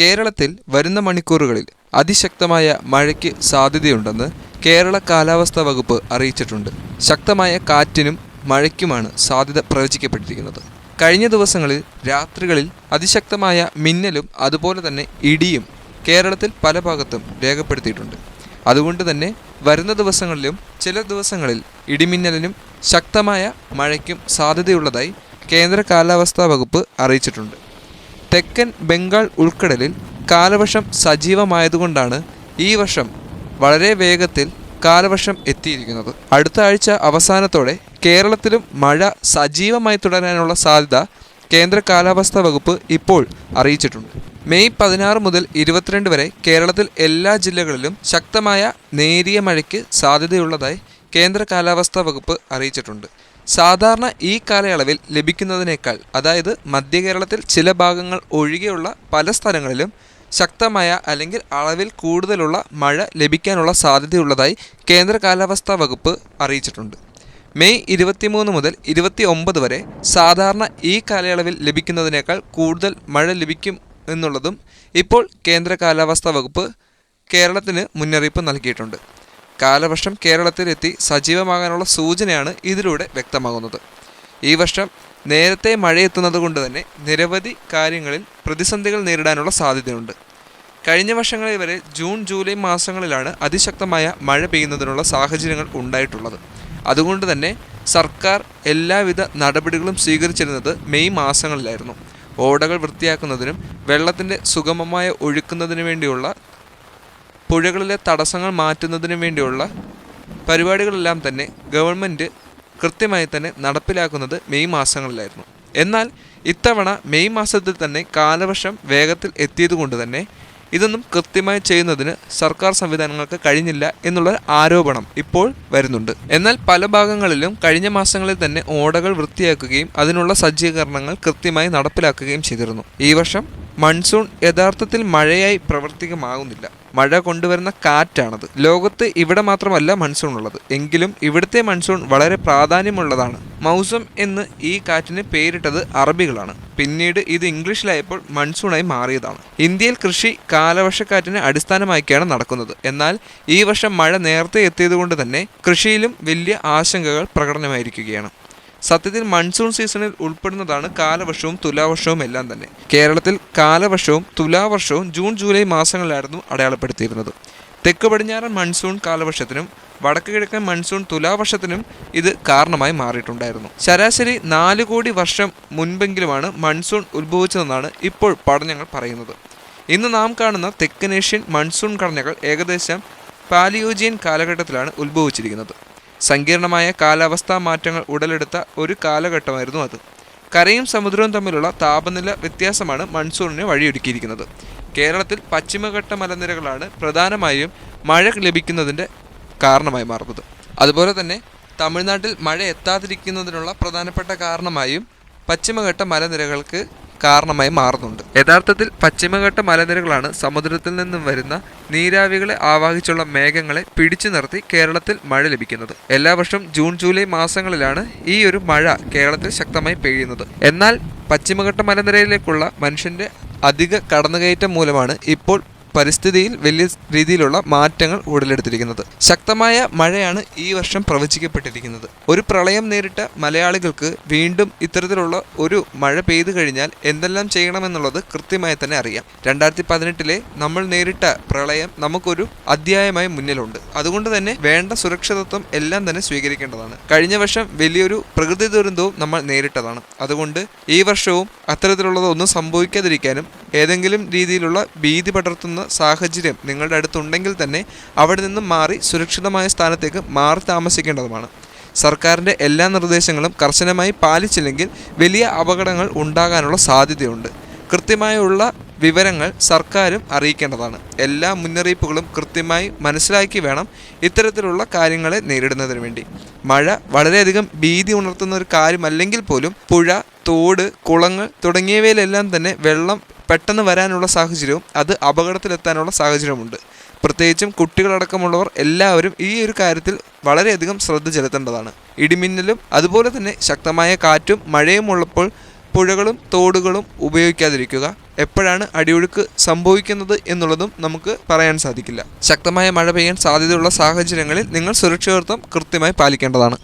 കേരളത്തിൽ വരുന്ന മണിക്കൂറുകളിൽ അതിശക്തമായ മഴയ്ക്ക് സാധ്യതയുണ്ടെന്ന് കേരള കാലാവസ്ഥാ വകുപ്പ് അറിയിച്ചിട്ടുണ്ട്. ശക്തമായ കാറ്റിനും മഴയ്ക്കുമാണ് സാധ്യത പ്രവചിക്കപ്പെട്ടിരിക്കുന്നത്. കഴിഞ്ഞ ദിവസങ്ങളിൽ രാത്രികളിൽ അതിശക്തമായ മിന്നലും അതുപോലെ തന്നെ ഇടിയും കേരളത്തിൽ പല ഭാഗത്തും രേഖപ്പെടുത്തിയിട്ടുണ്ട്. അതുകൊണ്ട് തന്നെ വരുന്ന ദിവസങ്ങളിലും ചില ദിവസങ്ങളിൽ ഇടിമിന്നലിനും ശക്തമായ മഴയ്ക്കും സാധ്യതയുള്ളതായി കേന്ദ്ര കാലാവസ്ഥാ വകുപ്പ് അറിയിച്ചിട്ടുണ്ട്. തെക്കൻ ബംഗാൾ ഉൾക്കടലിൽ കാലവർഷം സജീവമായതുകൊണ്ടാണ് ഈ വർഷം വളരെ വേഗത്തിൽ കാലവർഷം എത്തിയിരിക്കുന്നത്. അടുത്ത ആഴ്ച അവസാനത്തോടെ കേരളത്തിലും മഴ സജീവമായി തുടരാനുള്ള സാധ്യത കേന്ദ്ര കാലാവസ്ഥാ വകുപ്പ് ഇപ്പോൾ അറിയിച്ചിട്ടുണ്ട്. മെയ് പതിനാറ് മുതൽ ഇരുപത്തിരണ്ട് വരെ കേരളത്തിൽ എല്ലാ ജില്ലകളിലും ശക്തമായ നേരിയ മഴയ്ക്ക് സാധ്യതയുള്ളതായി കേന്ദ്ര കാലാവസ്ഥാ വകുപ്പ് അറിയിച്ചിട്ടുണ്ട്. സാധാരണ ഈ കാലയളവിൽ ലഭിക്കുന്നതിനേക്കാൾ അതായത് മധ്യ കേരളത്തിൽ ചില ഭാഗങ്ങൾ ഒഴികെയുള്ള പല സ്ഥലങ്ങളിലും ശക്തമായ അല്ലെങ്കിൽ അളവിൽ കൂടുതലുള്ള മഴ ലഭിക്കാനുള്ള സാധ്യതയുള്ളതായി കേന്ദ്ര കാലാവസ്ഥാ വകുപ്പ് അറിയിച്ചിട്ടുണ്ട്. മെയ് ഇരുപത്തിമൂന്ന് മുതൽ ഇരുപത്തി ഒമ്പത് വരെ സാധാരണ ഈ കാലയളവിൽ ലഭിക്കുന്നതിനേക്കാൾ കൂടുതൽ മഴ ലഭിക്കും എന്നുള്ളതും ഇപ്പോൾ കേന്ദ്ര കാലാവസ്ഥാ വകുപ്പ് കേരളത്തിന് മുന്നറിയിപ്പ് നൽകിയിട്ടുണ്ട്. കാലവർഷം കേരളത്തിലെത്തി സജീവമാകാനുള്ള സൂചനയാണ് ഇതിലൂടെ വ്യക്തമാകുന്നത്. ഈ വർഷം നേരത്തെ മഴയെത്തുന്നത് കൊണ്ട് തന്നെ നിരവധി കാര്യങ്ങളിൽ പ്രതിസന്ധികൾ നേരിടാനുള്ള സാധ്യതയുണ്ട്. കഴിഞ്ഞ വർഷങ്ങളിൽ വരെ ജൂൺ ജൂലൈ മാസങ്ങളിലാണ് അതിശക്തമായ മഴ പെയ്യുന്നതിനുള്ള സാഹചര്യങ്ങൾ ഉണ്ടായിട്ടുള്ളത്. അതുകൊണ്ട് തന്നെ സർക്കാർ എല്ലാവിധ നടപടികളും സ്വീകരിച്ചിരുന്നത് മെയ് മാസങ്ങളിലായിരുന്നു. ഓടകൾ വൃത്തിയാക്കുന്നതിനും വെള്ളത്തിന്റെ സുഗമമായ ഒഴുക്കുന്നതിനു വേണ്ടിയുള്ള പുഴകളിലെ തടസ്സങ്ങൾ മാറ്റുന്നതിനു വേണ്ടിയുള്ള പരിപാടികളെല്ലാം തന്നെ ഗവൺമെന്റ് കൃത്യമായി തന്നെ നടപ്പിലാക്കുന്നത് മെയ് മാസങ്ങളിലായിരുന്നു. എന്നാൽ ഇത്തവണ മെയ് മാസത്തിൽ തന്നെ കാലവർഷം വേഗത്തിൽ എത്തിയതുകൊണ്ട് തന്നെ ഇതൊന്നും കൃത്യമായി ചെയ്യുന്നതിന് സർക്കാർ സംവിധാനങ്ങൾക്ക് കഴിഞ്ഞില്ല എന്നുള്ള ആരോപണം ഇപ്പോൾ വരുന്നുണ്ട്. എന്നാൽ പല ഭാഗങ്ങളിലും കഴിഞ്ഞ മാസങ്ങളിൽ തന്നെ ഓടകൾ വൃത്തിയാക്കുകയും അതിനുള്ള സജ്ജീകരണങ്ങൾ കൃത്യമായി നടപ്പിലാക്കുകയും ചെയ്തിരുന്നു. ഈ വർഷം മൺസൂൺ യഥാർത്ഥത്തിൽ മഴയായി പ്രവർത്തികമാകുന്നില്ല. മഴ കൊണ്ടുവരുന്ന കാറ്റാണത്. ലോകത്ത് ഇവിടെ മാത്രമല്ല മൺസൂൺ ഉള്ളത്. എങ്കിലും ഇവിടുത്തെ മൺസൂൺ വളരെ പ്രാധാന്യമുള്ളതാണ്. മൗസം എന്ന് ഈ കാറ്റിന് പേരിട്ടത് അറബികളാണ്. പിന്നീട് ഇത് ഇംഗ്ലീഷിലായപ്പോൾ മൺസൂണായി മാറിയതാണ്. ഇന്ത്യയിൽ കൃഷി കാലവർഷക്കാറ്റിനെ അടിസ്ഥാനമാക്കിയാണ് നടക്കുന്നത്. എന്നാൽ ഈ വർഷം മഴ നേരത്തെ എത്തിയതുകൊണ്ട് തന്നെ കൃഷിയിലും വലിയ ആശങ്കകൾ പ്രകടനമായിരിക്കുകയാണ്. സത്യത്തിൽ മൺസൂൺ സീസണിൽ ഉൾപ്പെടുന്നതാണ് കാലവർഷവും തുലാവർഷവും എല്ലാം തന്നെ. കേരളത്തിൽ കാലവർഷവും തുലാവർഷവും ജൂൺ ജൂലൈ മാസങ്ങളിലായിരുന്നു അടയാളപ്പെടുത്തിയിരുന്നത്. തെക്ക് പടിഞ്ഞാറൻ മൺസൂൺ കാലവർഷത്തിനും വടക്ക് കിഴക്കൻ മൺസൂൺ തുലാവർഷത്തിനും ഇത് കാരണമായി മാറിയിട്ടുണ്ടായിരുന്നു. ശരാശരി നാല് കോടി വർഷം മുൻപെങ്കിലുമാണ് മൺസൂൺ ഉത്ഭവിച്ചതെന്നാണ് ഇപ്പോൾ പഠനങ്ങൾ പറയുന്നത്. ഇന്ന് നാം കാണുന്ന തെക്കനേഷ്യൻ മൺസൂൺ ഘടനകൾ ഏകദേശം പാലിയോജിയൻ കാലഘട്ടത്തിലാണ് ഉത്ഭവിച്ചിരിക്കുന്നത്. സങ്കീർണമായ കാലാവസ്ഥാ മാറ്റങ്ങൾ ഉടലെടുത്ത ഒരു കാലഘട്ടമായിരുന്നു അത്. കരയും സമുദ്രവും തമ്മിലുള്ള താപനില വ്യത്യാസമാണ് മൺസൂണിന് വഴിയൊരുക്കിയിരിക്കുന്നത്. കേരളത്തിൽ പശ്ചിമഘട്ട മലനിരകളാണ് പ്രധാനമായും മഴ ലഭിക്കുന്നതിന്റെ കാരണമായി മാറുന്നത്. അതുപോലെ തന്നെ തമിഴ്നാട്ടിൽ മഴ എത്താതിരിക്കുന്നതിനുള്ള പ്രധാനപ്പെട്ട കാരണമായും പശ്ചിമഘട്ട മലനിരകൾക്ക് കാരണമായി മാറുന്നുണ്ട്. യഥാർത്ഥത്തിൽ പശ്ചിമഘട്ട മലനിരകളാണ് സമുദ്രത്തിൽ നിന്നും വരുന്ന നീരാവികളെ ആവാഹിച്ചുള്ള മേഘങ്ങളെ പിടിച്ചു നിർത്തി കേരളത്തിൽ മഴ ലഭിക്കുന്നത്. എല്ലാ വർഷവും ജൂൺ ജൂലൈ മാസങ്ങളിലാണ് ഈ ഒരു മഴ കേരളത്തിൽ ശക്തമായി പെയ്യുന്നത്. എന്നാൽ പശ്ചിമഘട്ട മലനിരയിലേക്കുള്ള മനുഷ്യന്റെ അധിക കടന്നുകയറ്റം മൂലമാണ് ഇപ്പോൾ പരിസ്ഥിതിയിൽ വലിയ രീതിയിലുള്ള മാറ്റങ്ങൾ ഉടലെടുത്തിരിക്കുന്നത്. ശക്തമായ മഴയാണ് ഈ വർഷം പ്രവചിക്കപ്പെട്ടിരിക്കുന്നത്. ഒരു പ്രളയം നേരിട്ട മലയാളികൾക്ക് വീണ്ടും ഇത്തരത്തിലുള്ള ഒരു മഴ പെയ്തു കഴിഞ്ഞാൽ എന്തെല്ലാം ചെയ്യണമെന്നുള്ളത് കൃത്യമായി തന്നെ അറിയാം. രണ്ടായിരത്തി പതിനെട്ടിലെ നമ്മൾ നേരിട്ട പ്രളയം നമുക്കൊരു അധ്യായമായി മുന്നിലുണ്ട്. അതുകൊണ്ട് തന്നെ വേണ്ട സുരക്ഷിതത്വം എല്ലാം തന്നെ സ്വീകരിക്കേണ്ടതാണ്. കഴിഞ്ഞ വർഷം വലിയൊരു പ്രകൃതി ദുരന്തവും നമ്മൾ നേരിട്ടതാണ്. അതുകൊണ്ട് ഈ വർഷവും അത്തരത്തിലുള്ളതൊന്നും സംഭവിക്കാതിരിക്കാനും ഏതെങ്കിലും രീതിയിലുള്ള ഭീതി പടർത്തുന്ന സാഹചര്യം നിങ്ങളുടെ അടുത്തുണ്ടെങ്കിൽ തന്നെ അവിടെ നിന്നും മാറി സുരക്ഷിതമായ സ്ഥാനത്തേക്ക് മാറി താമസിക്കേണ്ടതുമാണ്. സർക്കാരിന്റെ എല്ലാ നിർദ്ദേശങ്ങളും കർശനമായി പാലിച്ചില്ലെങ്കിൽ വലിയ അപകടങ്ങൾ ഉണ്ടാകാനുള്ള സാധ്യതയുണ്ട്. കൃത്യമായുള്ള വിവരങ്ങൾ സർക്കാരും അറിയിക്കേണ്ടതാണ്. എല്ലാ മുന്നറിയിപ്പുകളും കൃത്യമായി മനസ്സിലാക്കി വേണം ഇത്തരത്തിലുള്ള കാര്യങ്ങളെ നേരിടുന്നതിന് വേണ്ടി. മഴ വളരെയധികം ഭീതി ഉണർത്തുന്ന ഒരു കാര്യമല്ലെങ്കിൽ പോലും പുഴ തോട് കുളങ്ങൾ തുടങ്ങിയവയിലെല്ലാം തന്നെ വെള്ളം പെട്ടെന്ന് വരാനുള്ള സാഹചര്യവും അത് അപകടത്തിലെത്താനുള്ള സാഹചര്യമുണ്ട് പ്രത്യേകിച്ചും കുട്ടികളടക്കമുള്ളവർ എല്ലാവരും ഈ ഒരു കാര്യത്തിൽ വളരെയധികം ശ്രദ്ധ ചെലുത്തേണ്ടതാണ്. ഇടിമിന്നലും അതുപോലെ തന്നെ ശക്തമായ കാറ്റും മഴയും ഉള്ളപ്പോൾ പുഴകളും തോടുകളും ഉപയോഗിക്കാതിരിക്കുക എപ്പോഴാണ് അടിയൊഴുക്ക് സംഭവിക്കുന്നത് എന്നുള്ളതും നമുക്ക് പറയാൻ സാധിക്കില്ല. ശക്തമായ മഴ പെയ്യാൻ സാധ്യതയുള്ള സാഹചര്യങ്ങളിൽ നിങ്ങൾ സുരക്ഷിതത്വം കൃത്യമായി പാലിക്കേണ്ടതാണ്.